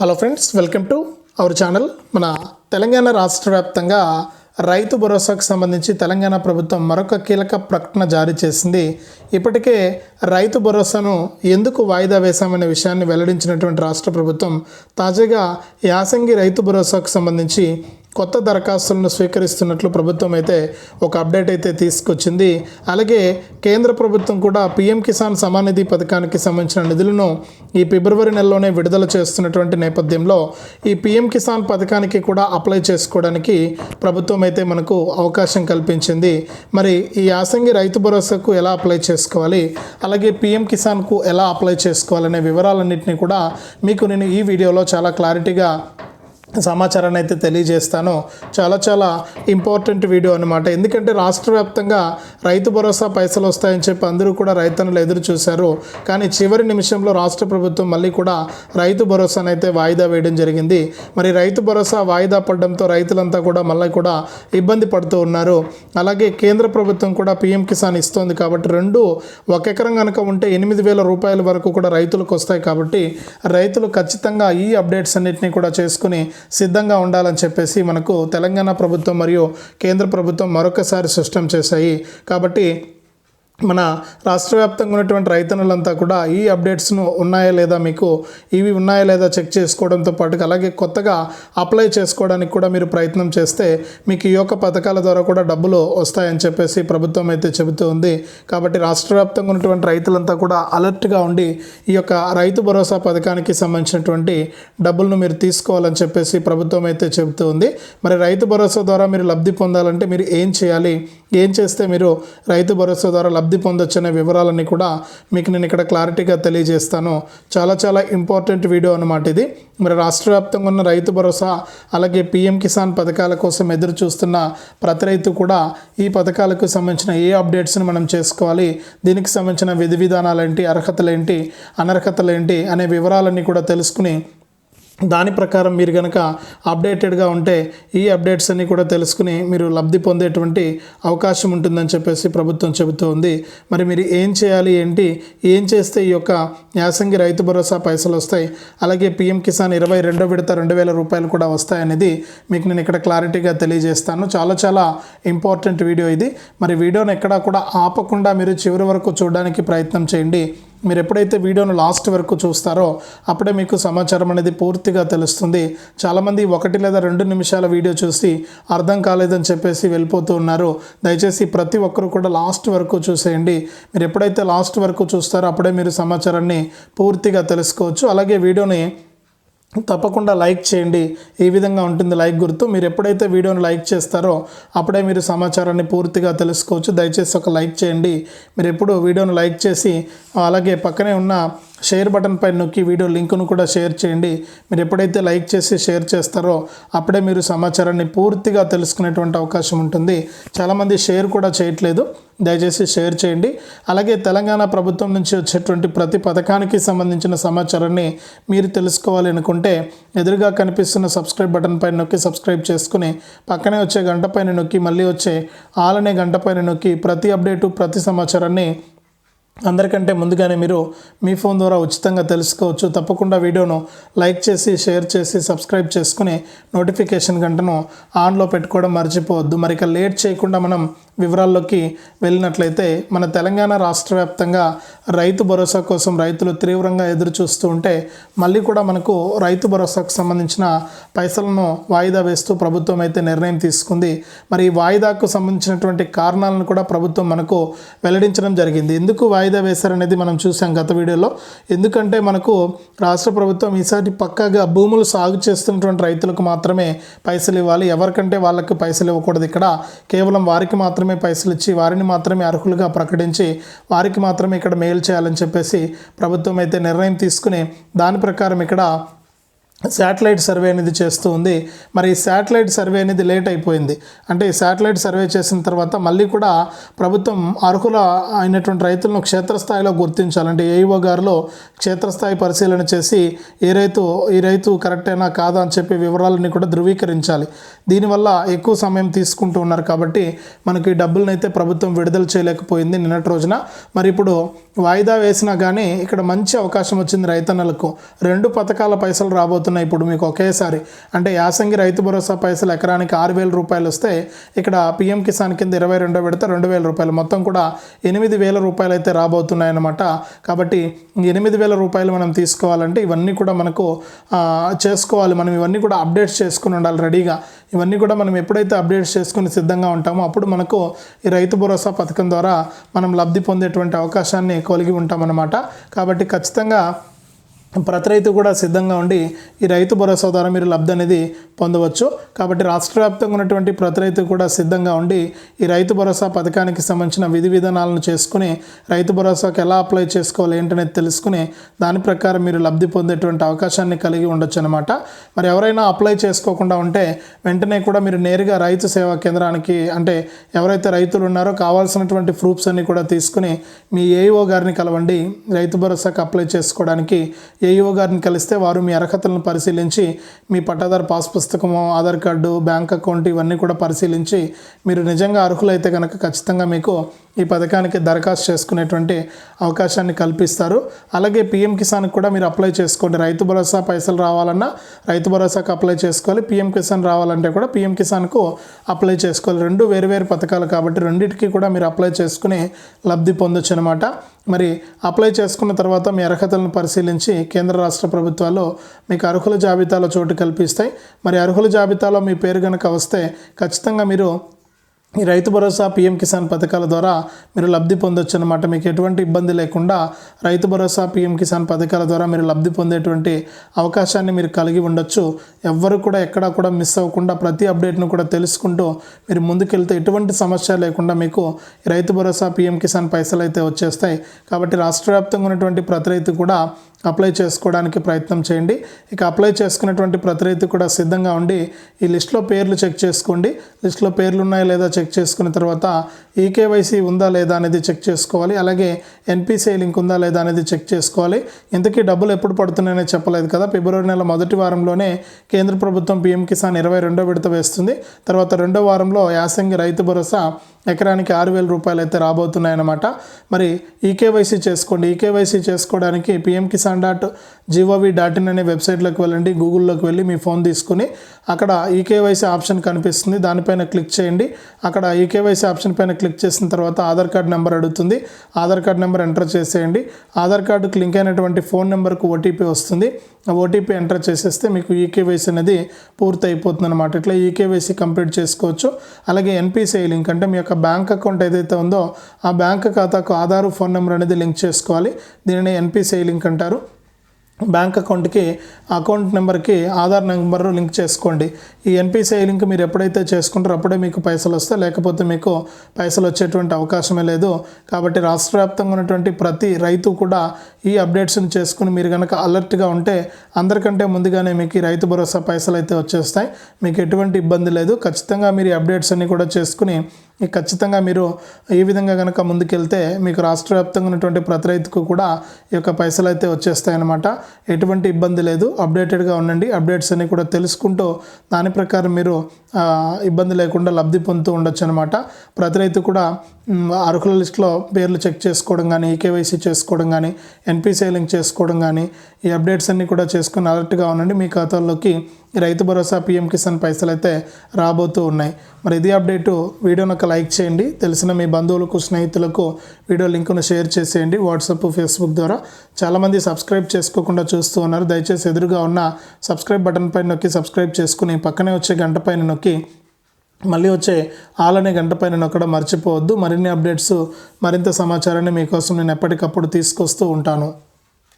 Hello friends welcome to our channel మన తెలంగాణ రాష్ట్ర వ్యాప్తంగా రైతు భరోసాకు సంబంధించి తెలంగాణ ప్రభుత్వం మరొక కీలక ప్రకటన జారీ చేసింది. ఇప్పటికే రైతు భరోసాను ఎందుకు వాయిదా వేశామనే విషయాన్ని వెల్లడించినటువంటి రాష్ట్ర ప్రభుత్వం తాజాగా యాసంగి రైతు భరోసాకు సంబంధించి కొత్త దరఖాస్తులను స్వీకరిస్తున్నట్లు ప్రభుత్వం అయితే ఒక అప్డేట్ అయితే తీసుకొచ్చింది. అలాగే కేంద్ర ప్రభుత్వం కూడా పీఎం కిసాన్ సమానిధి పథకానికి సంబంధించిన నిధులను ఈ ఫిబ్రవరి నెలలోనే విడుదల చేస్తున్నటువంటి నేపథ్యంలో ఈ పీఎం కిసాన్ పథకానికి కూడా అప్లై చేసుకోవడానికి ప్రభుత్వం అయితే మనకు అవకాశం కల్పించింది. మరి ఈ యాసంగి రైతు భరోసాకు ఎలా అప్లై చేసుకోవాలి? అలాగే పీఎం కిసాన్కు ఎలా అప్లై చేసుకోవాలనే వివరాలన్నింటినీ కూడా మీకు నేను ఈ వీడియోలో చాలా క్లారిటీగా సమాచారాన్ని అయితే తెలియజేస్తాను. చాలా చాలా ఇంపార్టెంట్ వీడియో అనమాట ఎందుకంటే రాష్ట్ర వ్యాప్తంగా రైతు భరోసా పైసలు వస్తాయని చెప్పి అందరూ కూడా రైతన్నులు ఎదురు చూశారు. కానీ చివరి నిమిషంలో రాష్ట్ర ప్రభుత్వం మళ్ళీ కూడా రైతు భరోసాను అయితే వాయిదా వేయడం జరిగింది. మరి రైతు భరోసా వాయిదా పడడంతో రైతులంతా కూడా మళ్ళీ కూడా ఇబ్బంది పడుతూ ఉన్నారు. అలాగే కేంద్ర ప్రభుత్వం కూడా పీఎం కిసాన్ ఇస్తోంది కాబట్టి రెండు ఒక ఎకరం కనుక ఉంటే ఎనిమిది వేల రూపాయల వరకు కూడా రైతులకు వస్తాయి కాబట్టి రైతులు ఖచ్చితంగా ఈ అప్డేట్స్ అన్నింటినీ కూడా చేసుకుని సిద్ధంగా ఉండాలని చెప్పేసి మనకు తెలంగాణ ప్రభుత్వం మరియు కేంద్ర ప్రభుత్వం మరొకసారి స్పష్టం చేశాయి. కాబట్టి మన రాష్ట్ర వ్యాప్తంగా ఉన్నటువంటి రైతన్నులంతా కూడా ఈ అప్డేట్స్ను ఉన్నాయా లేదా మీకు ఇవి ఉన్నాయా లేదా చెక్ చేసుకోవడంతో పాటుగా అలాగే కొత్తగా అప్లై చేసుకోవడానికి కూడా మీరు ప్రయత్నం చేస్తే మీకు ఈ యొక్క పథకాల ద్వారా కూడా డబ్బులు వస్తాయని చెప్పేసి ప్రభుత్వం అయితే చెబుతూ ఉంది. కాబట్టి రాష్ట్ర వ్యాప్తంగా ఉన్నటువంటి రైతులంతా కూడా అలర్ట్గా ఉండి ఈ యొక్క రైతు భరోసా పథకానికి సంబంధించినటువంటి డబ్బులను మీరు తీసుకోవాలని చెప్పేసి ప్రభుత్వం అయితే చెబుతూ ఉంది. మరి రైతు భరోసా ద్వారా మీరు లబ్ధి పొందాలంటే మీరు ఏం చేయాలి? ఏం చేస్తే మీరు రైతు భరోసా ద్వారా లబ్ధి లబ్ధి పొందొచ్చనే వివరాలన్నీ కూడా మీకు నేను ఇక్కడ క్లారిటీగా తెలియజేస్తాను. చాలా చాలా ఇంపార్టెంట్ వీడియో అనమాట ఇది. మరి రాష్ట్ర వ్యాప్తంగా ఉన్న రైతు భరోసా అలాగే పీఎం కిసాన్ పథకాల కోసం ఎదురు చూస్తున్న ప్రతి రైతు కూడా ఈ పథకాలకు సంబంధించిన ఏ అప్డేట్స్ని మనం చేసుకోవాలి దీనికి సంబంధించిన విధి విధానాలు ఏంటి అర్హతలు ఏంటి అనర్హతలు ఏంటి అనే వివరాలన్నీ కూడా తెలుసుకుని దాని ప్రకారం మీరు కనుక అప్డేటెడ్గా ఉంటే ఈ అప్డేట్స్ అన్నీ కూడా తెలుసుకుని మీరు లబ్ధి పొందేటువంటి అవకాశం ఉంటుందని చెప్పేసి ప్రభుత్వం చెబుతూ ఉంది మరి మీరు ఏం చేయాలి ఏంటి ఏం చేస్తే ఈ యొక్క యాసంగి రైతు భరోసా పైసలు వస్తాయి అలాగే పీఎం కిసాన్ ఇరవై రెండో విడత రెండు వేల రూపాయలు కూడా వస్తాయనేది మీకు నేను ఇక్కడ క్లారిటీగా తెలియజేస్తాను. చాలా చాలా ఇంపార్టెంట్ వీడియో ఇది. మరి వీడియోని ఎక్కడా కూడా ఆపకుండా మీరు చివరి వరకు చూడడానికి ప్రయత్నం చేయండి. మీరు ఎప్పుడైతే వీడియోను లాస్ట్ వరకు చూస్తారో అప్పుడే మీకు సమాచారం అనేది పూర్తిగా తెలుస్తుంది. చాలామంది ఒకటి లేదా రెండు నిమిషాల వీడియో చూసి అర్థం కాలేదని చెప్పేసి వెళ్ళిపోతూ ఉన్నారు. దయచేసి ప్రతి ఒక్కరు కూడా లాస్ట్ వరకు చూసేయండి. మీరు ఎప్పుడైతే లాస్ట్ వరకు చూస్తారో అప్పుడే మీరు సమాచారాన్ని పూర్తిగా తెలుసుకోవచ్చు. అలాగే వీడియోని తప్పకుండా లైక్ చేయండి. ఈ విధంగా ఉంటుంది లైక్ గుర్తు. మీరు ఎప్పుడైతే వీడియోని లైక్ చేస్తారో అప్పుడే మీరు సమాచారాన్ని పూర్తిగా తెలుసుకోవచ్చు. దయచేసి ఒక లైక్ చేయండి. మీరు ఎప్పుడు వీడియోను లైక్ చేసి అలాగే పక్కనే ఉన్న షేర్ బటన్ పైన నొక్కి వీడియో లింకును కూడా షేర్ చేయండి. మీరు ఎప్పుడైతే లైక్ చేసి షేర్ చేస్తారో అప్పుడే మీరు సమాచారాన్ని పూర్తిగా తెలుసుకునేటువంటి అవకాశం ఉంటుంది. చాలామంది షేర్ కూడా చేయట్లేదు. దయచేసి షేర్ చేయండి. అలాగే తెలంగాణ ప్రభుత్వం నుంచి వచ్చేటువంటి ప్రతి పథకానికి సంబంధించిన సమాచారాన్ని మీరు తెలుసుకోవాలి అనుకుంటే ఎదురుగా కనిపిస్తున్న సబ్స్క్రైబ్ బటన్ పైన నొక్కి సబ్స్క్రైబ్ చేసుకుని పక్కనే వచ్చే గంట పైన నొక్కి మళ్ళీ వచ్చే ఆలనే గంట పైన నొక్కి ప్రతి అప్డేటు ప్రతి సమాచారాన్ని అందరికంటే ముందుగానే మీరు మీ ఫోన్ ద్వారా ఉచితంగా తెలుసుకోవచ్చు. తప్పకుండా వీడియోను లైక్ చేసి షేర్ చేసి సబ్స్క్రైబ్ చేసుకుని నోటిఫికేషన్ గంటను ఆన్లో పెట్టుకోవడం మర్చిపోవద్దు. మరి ఇక లేట్ చేయకుండా మనం వివరాల్లోకి వెళ్ళినట్లయితే మన తెలంగాణ రాష్ట్ర వ్యాప్తంగా రైతు భరోసా కోసం రైతులు తీవ్రంగా ఎదురు చూస్తూ ఉంటే మళ్ళీ కూడా మనకు రైతు భరోసాకు సంబంధించిన పైసలను వాయిదా వేస్తూ ప్రభుత్వం అయితే నిర్ణయం తీసుకుంది. మరి ఈ వాయిదాకు సంబంధించినటువంటి కారణాలను కూడా ప్రభుత్వం మనకు వెల్లడించడం జరిగింది. ఎందుకు వాయిదా వేశారనేది మనం చూసాం గత వీడియోలో. ఎందుకంటే మనకు రాష్ట్ర ప్రభుత్వం ఈసారి పక్కాగా భూములు సాగు చేస్తున్నటువంటి రైతులకు మాత్రమే పైసలు ఇవ్వాలి ఎవరికంటే వాళ్ళకి పైసలు ఇవ్వకూడదు ఇక్కడ. కేవలం వారికి మాత్రమే పైసలు ఇచ్చి వారిని మాత్రమే అర్హులుగా ప్రకటించి వారికి మాత్రమే ఇక్కడ మేలు చేయాలని చెప్పేసి ప్రభుత్వం అయితే నిర్ణయం తీసుకుని దాని ప్రకారం ఇక్కడ శాటిలైట్ సర్వే అనేది చేస్తూ ఉంది. మరి ఈ శాటిలైట్ సర్వే అనేది లేట్ అయిపోయింది. అంటే ఈ శాటిలైట్ సర్వే చేసిన తర్వాత మళ్ళీ కూడా ప్రభుత్వం అర్హుల అయినటువంటి రైతులను క్షేత్రస్థాయిలో గుర్తించాలంటే ఏఈఓ గారిలో క్షేత్రస్థాయి పరిశీలన చేసి ఏ రైతు ఈ రైతు కరెక్టేనా కాదా అని చెప్పి వివరాలని కూడా ధృవీకరించాలి. దీనివల్ల ఎక్కువ సమయం తీసుకుంటూ ఉన్నారు కాబట్టి మనకి డబ్బులను అయితే ప్రభుత్వం విడుదల చేయలేకపోయింది నిన్నటి రోజున. మరి ఇప్పుడు వాయిదా వేసినా కానీ ఇక్కడ మంచి అవకాశం వచ్చింది రైతన్నలకు. రెండు పథకాల పైసలు రాబోతున్నాయి. రాబోతున్నాయి ఇప్పుడు మీకు ఒకేసారి అంటే యాసంగి రైతు భరోసా పైసలు ఎకరానికి ఆరు వేల రూపాయలు వస్తే ఇక్కడ పిఎం కిసాన్ కింద ఇరవై రెండో విడత రెండు వేల రూపాయలు. మొత్తం కూడా ఎనిమిది వేల రూపాయలు అయితే రాబోతున్నాయన్నమాట. కాబట్టి ఎనిమిది వేల రూపాయలు మనం తీసుకోవాలంటే ఇవన్నీ కూడా మనకు చేసుకోవాలి. మనం ఇవన్నీ కూడా అప్డేట్స్ చేసుకుని ఉండాలి రెడీగా. ఇవన్నీ కూడా మనం ఎప్పుడైతే అప్డేట్స్ చేసుకుని సిద్ధంగా ఉంటామో అప్పుడు మనకు ఈ రైతు భరోసా పథకం ద్వారా మనం లబ్ధి పొందేటువంటి అవకాశాన్ని కలిగి ఉంటామన్నమాట. కాబట్టి ఖచ్చితంగా ప్రతి రైతు కూడా సిద్ధంగా ఉండి ఈ రైతు భరోసా ద్వారా మీరు లబ్ధి అనేది పొందవచ్చు. కాబట్టి రాష్ట్ర వ్యాప్తంగా ఉన్నటువంటి ప్రతి రైతు కూడా సిద్ధంగా ఉండి ఈ రైతు భరోసా పథకానికి సంబంధించిన విధి విధానాలను చేసుకుని రైతు భరోసాకు ఎలా అప్లై చేసుకోవాలి ఏంటనేది తెలుసుకుని దాని ప్రకారం మీరు లబ్ధి పొందేటువంటి అవకాశాన్ని కలిగి ఉండొచ్చు అనమాట మరి ఎవరైనా అప్లై చేసుకోకుండా ఉంటే వెంటనే కూడా మీరు నేరుగా రైతు సేవా కేంద్రానికి అంటే ఎవరైతే రైతులు ఉన్నారో కావాల్సినటువంటి ప్రూఫ్స్ అన్ని కూడా తీసుకుని మీ ఏఈఓ గారిని కలవండి. రైతు భరోసాకు అప్లై చేసుకోవడానికి ఏఈఓ గారిని కలిస్తే వారు మీ అర్హతలను పరిశీలించి మీ పట్టాదారు పాస్ పుస్తకము ఆధార్ కార్డు బ్యాంక్ అకౌంట్ ఇవన్నీ కూడా పరిశీలించి మీరు నిజంగా అర్హులైతే కనుక ఖచ్చితంగా మీకు ఈ పథకానికి దరఖాస్తు చేసుకునేటువంటి అవకాశాన్ని కల్పిస్తారు. అలాగే పిఎం కిసాన్కి కూడా మీరు అప్లై చేసుకోండి. రైతు భరోసా పైసలు రావాలన్నా రైతు భరోసాకు అప్లై చేసుకోవాలి. పిఎం కిసాన్ రావాలంటే కూడా పిఎం కిసాన్కు అప్లై చేసుకోవాలి. రెండు వేరువేరు పథకాలు కాబట్టి రెండింటికి కూడా మీరు అప్లై చేసుకుని లబ్ధి పొందొచ్చు అనమాట మరి అప్లై చేసుకున్న తర్వాత మీ అర్హతలను పరిశీలించి కేంద్ర రాష్ట్ర ప్రభుత్వాలు మీకు అర్హుల జాబితాలో చోటు కల్పిస్తాయి. మరి అర్హుల జాబితాలో మీ పేరు కనుక వస్తే ఖచ్చితంగా మీరు ఈ రైతు భరోసా పీఎం కిసాన్ పథకాల ద్వారా మీరు లబ్ధి పొందొచ్చు అనమాట మీకు ఎటువంటి ఇబ్బంది లేకుండా రైతు భరోసా పీఎం కిసాన్ పథకాల ద్వారా మీరు లబ్ధి పొందేటువంటి అవకాశాన్ని మీరు కలిగి ఉండొచ్చు. ఎవ్వరు కూడా ఎక్కడా కూడా మిస్ అవ్వకుండా ప్రతి అప్డేట్ను కూడా తెలుసుకుంటూ మీరు ముందుకెళ్తే ఎటువంటి సమస్య లేకుండా మీకు రైతు భరోసా పిఎం కిసాన్ పైసలు అయితే వచ్చేస్తాయి. కాబట్టి రాష్ట్ర వ్యాప్తంగా ఉన్నటువంటి ప్రతి రైతు కూడా అప్లై చేసుకోవడానికి ప్రయత్నం చేయండి. ఇక అప్లై చేసుకున్నటువంటి ప్రతి రైతు కూడా సిద్ధంగా ఉండి ఈ లిస్ట్లో పేర్లు చెక్ చేసుకోండి. లిస్ట్లో పేర్లు ఉన్నాయా లేదా చెక్ చేసుకున్న తర్వాత ఈకేవైసీ ఉందా లేదా అనేది చెక్ చేసుకోవాలి. అలాగే ఎన్పిసిఐ లింక్ ఉందా లేదా అనేది చెక్ చేసుకోవాలి. ఇంతకీ డబ్బులు ఎప్పుడు పడుతున్నాయనే చెప్పలేదు కదా. ఫిబ్రవరి నెల మొదటి వారంలోనే కేంద్ర ప్రభుత్వం పీఎం కిసాన్ ఇరవై రెండో విడత వేస్తుంది. తర్వాత రెండో వారంలో యాసంగి రైతు భరోసా ఎకరానికి ఆరు వేల రూపాయలు అయితే రాబోతున్నాయన్నమాట. మరి ఈకేవైసీ చేసుకోండి. ఈకేవైసీ చేసుకోవడానికి PM Kisan dot gov dot in అనే వెబ్సైట్లోకి వెళ్ళండి. గూగుల్లోకి వెళ్ళి మీ ఫోన్ తీసుకుని అక్కడ ఈకేవైసీ ఆప్షన్ కనిపిస్తుంది. దానిపైన క్లిక్ చేయండి. అక్కడ ఈకేవైసీ ఆప్షన్ పైన క్లిక్ చేసిన తర్వాత ఆధార్ కార్డ్ నెంబర్ అడుగుతుంది. ఆధార్ కార్డ్ నెంబర్ ఎంటర్ చేసేయండి. ఆధార్ కార్డుకు లింక్ అయినటువంటి ఫోన్ నెంబర్కు ఓటీపీ వస్తుంది. ఆ ఓటీపీ ఎంటర్ చేసేస్తే మీకు ఈకేవైసీ అనేది పూర్తి అయిపోతుంది అనమాట ఇట్లా ఈకేవైసీ కంప్లీట్ చేసుకోవచ్చు. అలాగే ఎన్పిసిఐ లింక్ అంటే మీ యొక్క బ్యాంక్ అకౌంట్ ఏదైతే ఉందో ఆ బ్యాంక్ ఖాతాకు ఆధార్ ఫోన్ నెంబర్ అనేది లింక్ చేసుకోవాలి. దీనిని ఎన్పిసిఐ లింక్ అంటారు. బ్యాంక్ అకౌంట్కి అకౌంట్ నెంబర్కి ఆధార్ నెంబర్ లింక్ చేసుకోండి. ఈ ఎన్పిసిఐ లింక్ మీరు ఎప్పుడైతే చేసుకుంటారో అప్పుడే మీకు పైసలు వస్తాయి. లేకపోతే మీకు పైసలు వచ్చేటువంటి అవకాశమే లేదు. కాబట్టి రాష్ట్ర వ్యాప్తంగా ఉన్నటువంటి ప్రతి రైతు కూడా ఈ అప్డేట్స్ని చేసుకుని మీరు కనుక అలర్ట్గా ఉంటే అందరికంటే ముందుగానే మీకు ఈ రైతు భరోసా పైసలు అయితే వచ్చేస్తాయి. మీకు ఎటువంటి ఇబ్బంది లేదు. ఖచ్చితంగా మీరు ఈ అప్డేట్స్ అన్నీ కూడా చేసుకుని ఖచ్చితంగా మీరు ఈ విధంగా కనుక ముందుకెళ్తే మీకు రాష్ట్ర వ్యాప్తంగా ఉన్నటువంటి ప్రతి రైతుకు కూడా ఈ యొక్క పైసలు అయితే వచ్చేస్తాయన్నమాట. ఎటువంటి ఇబ్బంది లేదు. అప్డేటెడ్గా ఉండండి. అప్డేట్స్ అన్నీ కూడా తెలుసుకుంటూ దాని ప్రకారం మీరు ఇబ్బంది లేకుండా లబ్ధి పొందుతూ ఉండొచ్చు అనమాట ప్రతి రైతు కూడా అర్హుల లిస్టులో పేర్లు చెక్ చేసుకోవడం కానీ ఈకేవైసీ చేసుకోవడం కానీ ఎన్పిసిఐ లింక్ చేసుకోవడం కానీ ఈ అప్డేట్స్ అన్నీ కూడా చేసుకుని అలర్ట్గా ఉండండి. మీ ఖాతాల్లోకి రైతు భరోసా పిఎం కిసాన్ పైసలు అయితే రాబోతూ ఉన్నాయి. మరి ఇది అప్డేటు. వీడియోను లైక్ చేయండి. తెలిసిన మీ బంధువులకు స్నేహితులకు వీడియో లింకును షేర్ చేసేయండి. వాట్సాప్ ఫేస్బుక్ ద్వారా చాలామంది సబ్స్క్రైబ్ చేసుకోకుండా చూస్తూ ఉన్నారు. దయచేసి ఎదురుగా ఉన్న సబ్స్క్రైబ్ బటన్ పైన నొక్కి సబ్స్క్రైబ్ చేసుకుని పక్కనే వచ్చే గంట పైన నొక్కి మళ్ళీ వచ్చే ఆలనే గంట పైన నొక్కడం మర్చిపోవద్దు. మరిన్ని అప్డేట్స్ మరింత సమాచారాన్ని మీకోసం నేను ఎప్పటికప్పుడు తీసుకొస్తూ ఉంటాను.